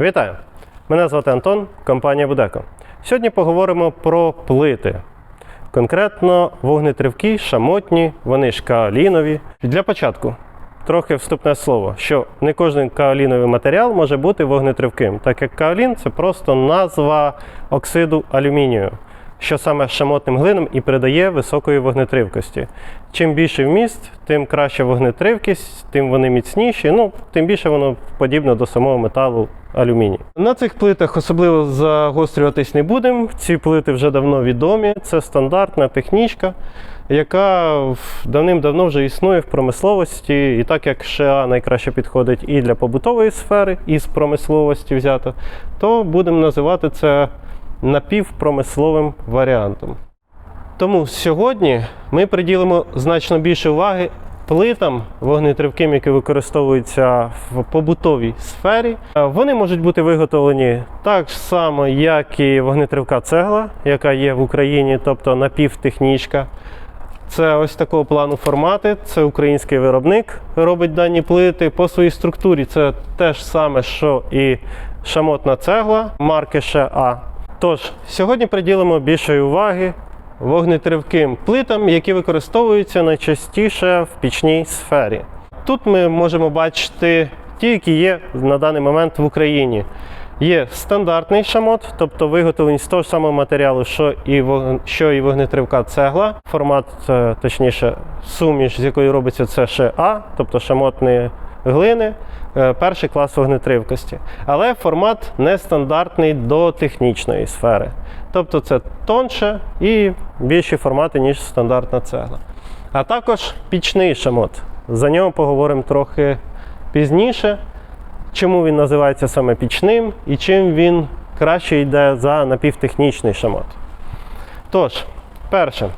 Вітаю! Мене звати Антон, компанія Будеко. Сьогодні поговоримо про плити. Конкретно вогнетривкі, шамотні, вони ж каолінові. Для початку трохи вступне слово, що не кожен каоліновий матеріал може бути вогнетривким, так як каолін це просто назва оксиду алюмінію, що саме шамотним глинам і придає високої вогнетривкості. Чим більший вміст, тим краща вогнетривкість, тим вони міцніші, ну тим більше воно подібне до самого металу алюміній. На цих плитах особливо загострюватись не будемо. Ці плити вже давно відомі. Це стандартна технічка, яка давним-давно вже існує в промисловості. І так як ША найкраще підходить і для побутової сфери, і з промисловості взято, то будемо називати це напівпромисловим варіантом. Тому сьогодні ми приділимо значно більше уваги плитам вогнетривким, які використовуються в побутовій сфері. Е, Вони можуть бути виготовлені так само, як і вогнетривка цегла, яка є в Україні, тобто напівтехнічка. Це ось такого плану формати. Це український виробник робить дані плити. По своїй структурі це те ж саме, що і шамотна цегла марки ША. Тож, сьогодні приділимо більшої уваги вогнетривким плитам, які використовуються найчастіше в пічній сфері. Тут ми можемо бачити ті, які є на даний момент в Україні. Є стандартний шамот, тобто виготовлені з того ж самого матеріалу, що і, що і вогнетривка цегла. Формат, е, точніше, суміш, з якої робиться це ще А, тобто шамотні глини, е, перший клас вогнетривкості. Але формат нестандартний до технічної сфери. Тобто це тонше і більші формати, ніж стандартна цегла. А також пічний шамот. За нього поговоримо трохи пізніше чому він називається саме пічним і чим він краще йде за напівтехнічний шамот. Тож, перше.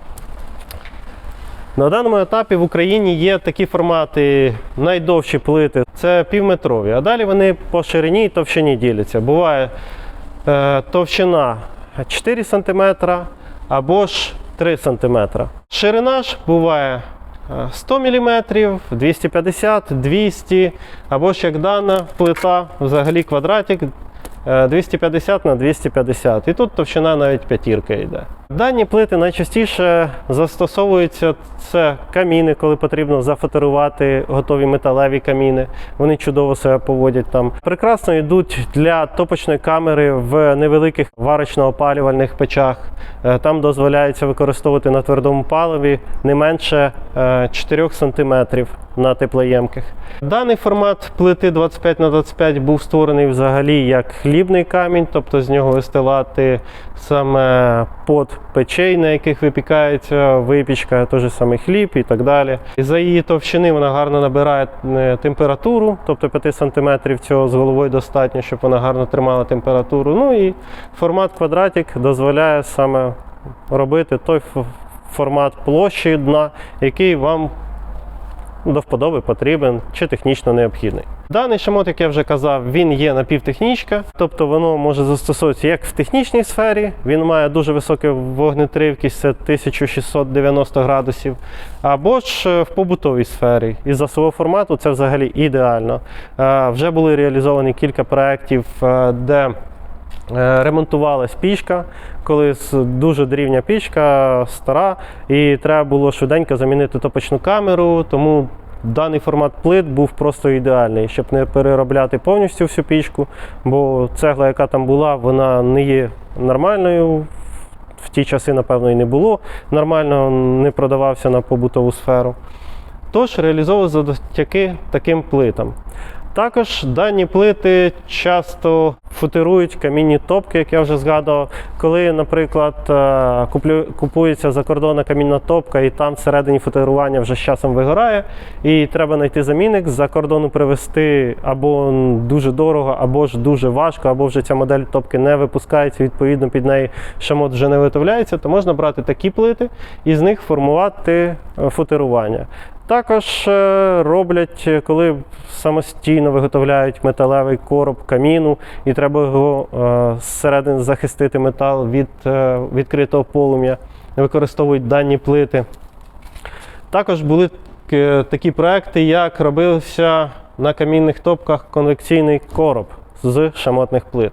На даному етапі в Україні є такі формати найдовші плити це півметрові, а далі вони по ширині і товщині діляться. Буває е, товщина 4 см або ж 3 см. Ширина ж буває е, 100 мм, 250, 200, або ж як дана плита, взагалі квадратик е, 250 на 250. І тут товщина навіть п'ятірка йде. Дані плити найчастіше застосовуються це каміни, коли потрібно зафоторувати готові металеві каміни. Вони чудово себе поводять там. Прекрасно йдуть для топочної камери в невеликих варочно-опалювальних печах. Е, Там дозволяється використовувати на твердому паливі не менше е, 4 см на теплоємких. Даний формат плити 25 на 25 був створений взагалі як хлібний камінь, тобто з нього вистилати саме под печей, на яких випікається випічка, той же самий хліб і так далі. І за її товщини вона гарно набирає е, температуру, тобто 5 см цього з головою достатньо, щоб вона гарно тримала температуру. Ну і формат квадратик дозволяє саме робити той формат площі дна, який вам до вподоби потрібен чи технічно необхідний. Даний шамот, як я вже казав, він є напівтехнічка, тобто воно може застосовуватися як в технічній сфері, він має дуже високу вогнетривкість, це 1690 градусів, або ж е, в побутовій сфері. І за свого формату це взагалі ідеально. Е, Вже були реалізовані кілька проєктів, е, де Ремонтувалась пічка, коли дуже дрівня пічка, стара, і треба було швиденько замінити топочну камеру, тому даний формат плит був просто ідеальний, щоб не переробляти повністю всю пічку, бо цегла, яка там була, вона не є нормальною. В ті часи, напевно, і не було нормально, не продавався на побутову сферу. Тож реалізовував завдяки таким плитам. Також дані плити часто футирують камінні топки, як я вже згадував. Коли, наприклад, е, купується закордонна камінна топка, і там всередині футирування вже з часом вигорає, і треба знайти замінник з-за кордону привезти або дуже дорого, або ж дуже важко, або вже ця модель топки не випускається, відповідно під неї шамот вже не виготовляється, то можна брати такі плити і з них формувати е, футирування. Також е, роблять, е, коли самостійно виготовляють металевий короб каміну, і треба його е, зсередини захистити метал від відкритого полум'я, використовують дані плити. Також були такі проекти, як робився на камінних топках конвекційний короб з шамотних плит.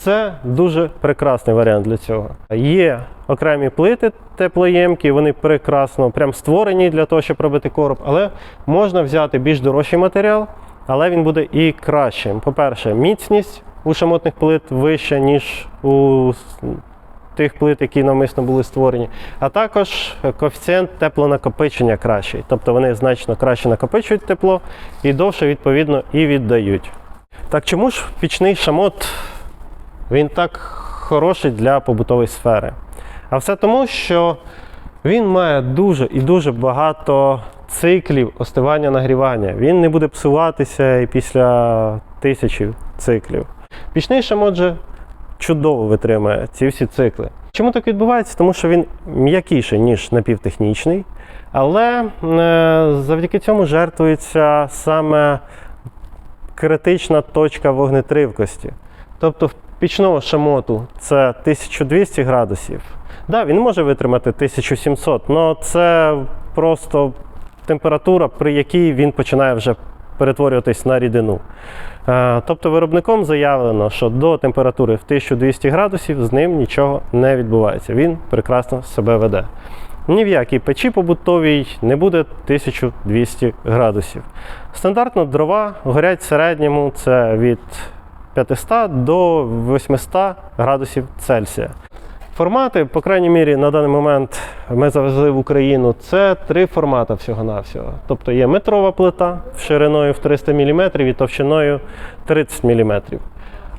Це дуже прекрасний варіант для цього. Є окремі плити теплоємкі, вони прекрасно прям створені для того, щоб робити короб, але можна взяти більш дорожчий матеріал, але він буде і кращим. По-перше, міцність у шамотних плит вища, ніж у тих плит, які навмисно були створені, а також коефіцієнт теплонакопичення кращий. Тобто вони значно краще накопичують тепло і довше, відповідно, і віддають. Так чому ж пічний шамот він так хороший для побутової сфери? А все тому, що він має дуже і дуже багато циклів остивання нагрівання. Він не буде псуватися і після тисячі циклів. Пічний шамот чудово витримує ці всі цикли. Чому так відбувається? Тому що він м'якіший, ніж напівтехнічний, але е, завдяки цьому жертвується саме критична точка вогнетривкості. Тобто пічного шамоту це 1200 градусів. Да, він може витримати 1700, але це просто температура, при якій він починає вже перетворюватись на рідину. Е, Тобто виробником заявлено, що до температури в 1200 градусів з ним нічого не відбувається. Він прекрасно себе веде. Ні в якій печі побутовій не буде 1200 градусів. Стандартно дрова горять в середньому це від 500 до 800 градусів Цельсія. Формати, по крайній мірі, на даний момент ми завезли в Україну. Це три формати всього-навсього. Тобто є метрова плита шириною в 300 мм і товщиною 30 мм.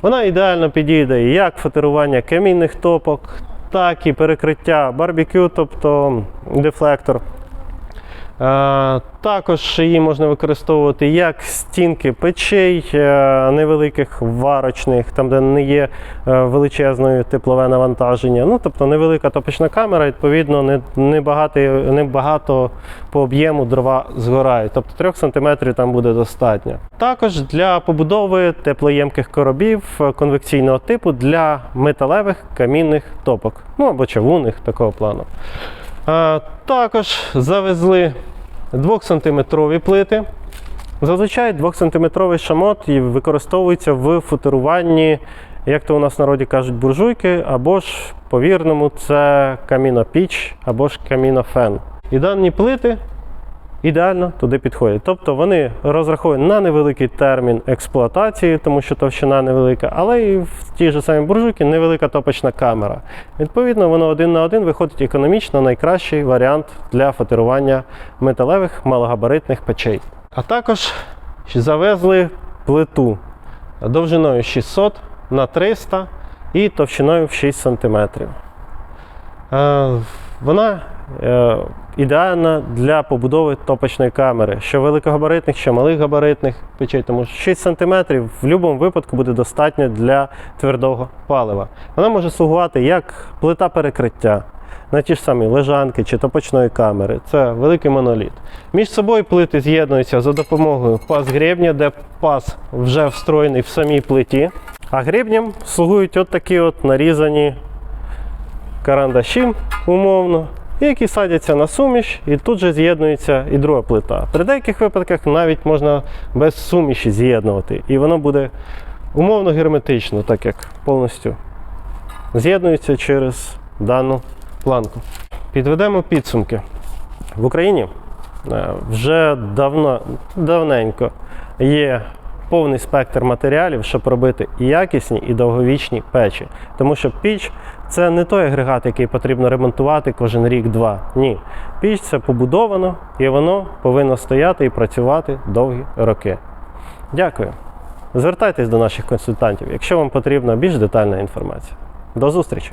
Вона ідеально підійде як фотерування камінних топок, так і перекриття барбекю, тобто дефлектор. Е, Також її можна використовувати як стінки печей е, невеликих варочних, там де не є е, величезне теплове навантаження. Ну, тобто невелика топочна камера, відповідно, не, не, багато, не багато по об'єму дрова згорають. Тобто 3 см там буде достатньо. Також для побудови теплоємких коробів конвекційного типу для металевих камінних топок, ну або чавунних такого плану. Також завезли 2-сантиметрові плити. Зазвичай 2-сантиметровий шамот використовується в футеруванні, як то у нас в народі кажуть, буржуйки, або ж по-вірному це камінопіч, або ж камінофен. І дані плити ідеально туди підходять. Тобто вони розраховані на невеликий термін експлуатації, тому що товщина невелика, але і в тій же самій буржуйці невелика топочна камера. Відповідно, воно один на один виходить економічно найкращий варіант для фотерування металевих малогабаритних печей. А також завезли плиту довжиною 600 на 300 і товщиною в 6 см. Е, Вона е, ідеальна для побудови топочної камери, що великогабаритних, що малих габаритних печей, тому що 6 см в будь-якому випадку буде достатньо для твердого палива. Вона може слугувати як плита перекриття на ті ж самі лежанки чи топочної камери. Це великий моноліт. Між собою плити з'єднуються за допомогою пас гребня, де пас вже встроєний в самій плиті. А гребням слугують от такі от нарізані карандаші, умовно, які садяться на суміш, і тут же з'єднується і друга плита. При деяких випадках навіть можна без суміші з'єднувати, і воно буде умовно герметично, так як повністю з'єднується через дану планку. Підведемо підсумки. В Україні е, вже давно, давненько є повний спектр матеріалів, щоб робити якісні, і довговічні печі. Тому що піч це не той агрегат, який потрібно ремонтувати кожен рік-два. Ні. Піч це побудовано і воно повинно стояти і працювати довгі роки. Дякую. Звертайтесь до наших консультантів, якщо вам потрібна більш детальна інформація. До зустрічі!